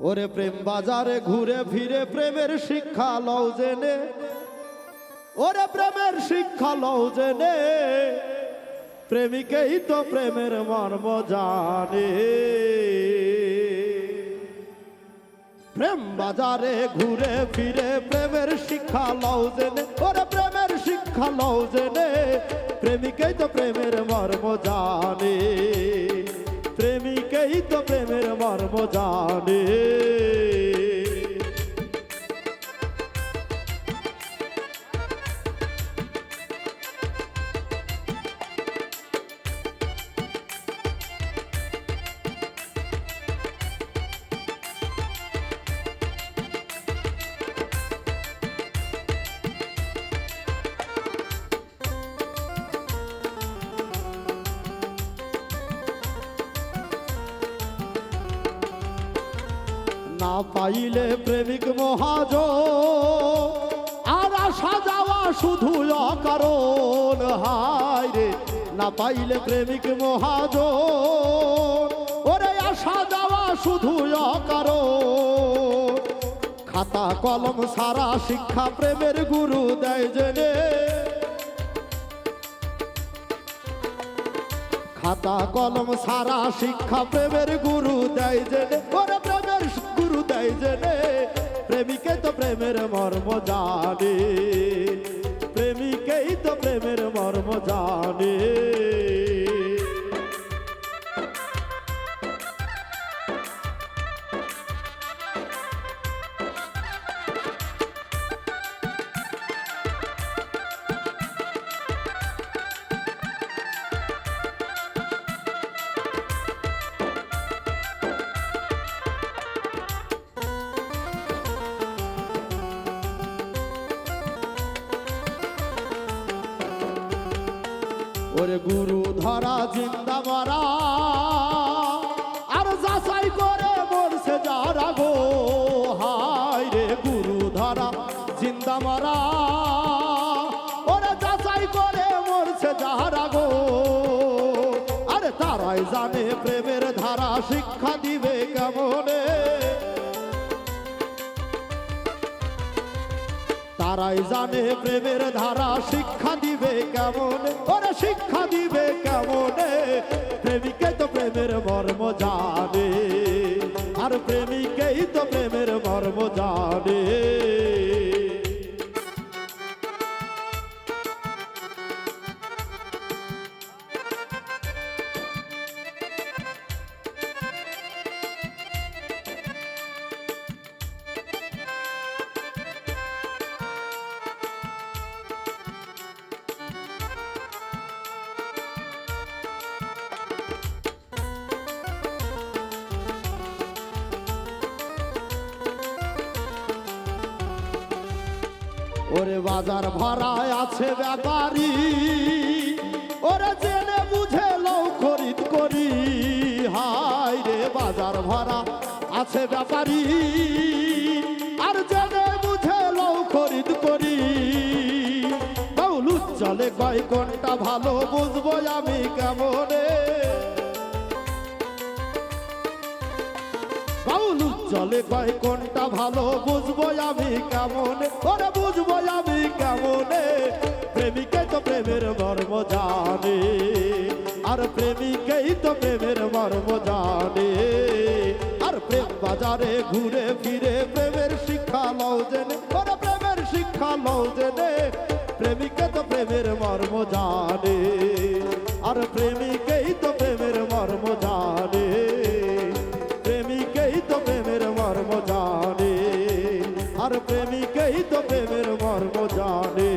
ওরে প্রেম বাজারে ঘুরে ফিরে প্রেমের শিক্ষা লও জেনে। ওরে প্রেমের শিক্ষা লও জেনে। প্রেমিকেই তো প্রেমের মর্ম জানে। প্রেম বাজারে ঘুরে ফিরে প্রেমের শিক্ষা লও জেনে। ওরে প্রেমের শিক্ষা লও জেনে। প্রেমিকেই তো প্রেমের মর্ম জানে। প্রেমিকেই তো প্রেমের মর্ম জানে। না পাইলে প্রেমিক মহাজ আর আসা যাওয়া শুধু অকারণ। হায় রে, না পাইলে প্রেমিক মহাজ ওরে আসা যাওয়া শুধু অকারণ। খাতা কলম সারা শিক্ষা প্রেমের গুরু দেয় জেনে। খাতা কলম সারা শিক্ষা প্রেমের গুরু দেয় জেনে। ওরে মর্ম জানে প্রেমিকেই তো প্রেমের মর্ম জানে ওরে গুরু ধরা জিন্দা মারা আর যাচাই করে মরছে যারা গো। হায় রে গুরু ধরা জিন্দা মারা ওরে যাচাই করে মরছে যারা গো। আরে তারাই জানে প্রেমের ধারা শিক্ষা দিবে কেমনে। তারাই জানে প্রেমের ধারা শিক্ষা প্রেমিকেই তো প্রেমের মর্ম জানে। ওরে বাজার ভরায় আছে ব্যাপারী। ওরে জেনে বুঝে লও, খরিদ করি। হায় রে বাজার ভরা আছে ব্যাপারী। আর জেনে বুঝে লও, খরিদ করি। চলে কয়, কোনটা ভালো বুঝব আমি কেমনে? বাউলু চলে কয়, কোনটা ভালো বুঝব আমি কেমন? ওরে বুঝব আমি কেমনে? প্রেমিকে তো প্রেমের মর্ম জানে, আর প্রেমিকেই তো প্রেমের মর্ম জানে। আর প্রেম বাজারে ঘুরে ফিরে প্রেমের শিক্ষা লও জেনে, ওরে প্রেমের শিক্ষা লও জেনে, প্রেমিকে তো প্রেমের মর্ম জানে, আর প্রেমিকেই প্রেমিকেই তো প্রেমের মর্ম জানে।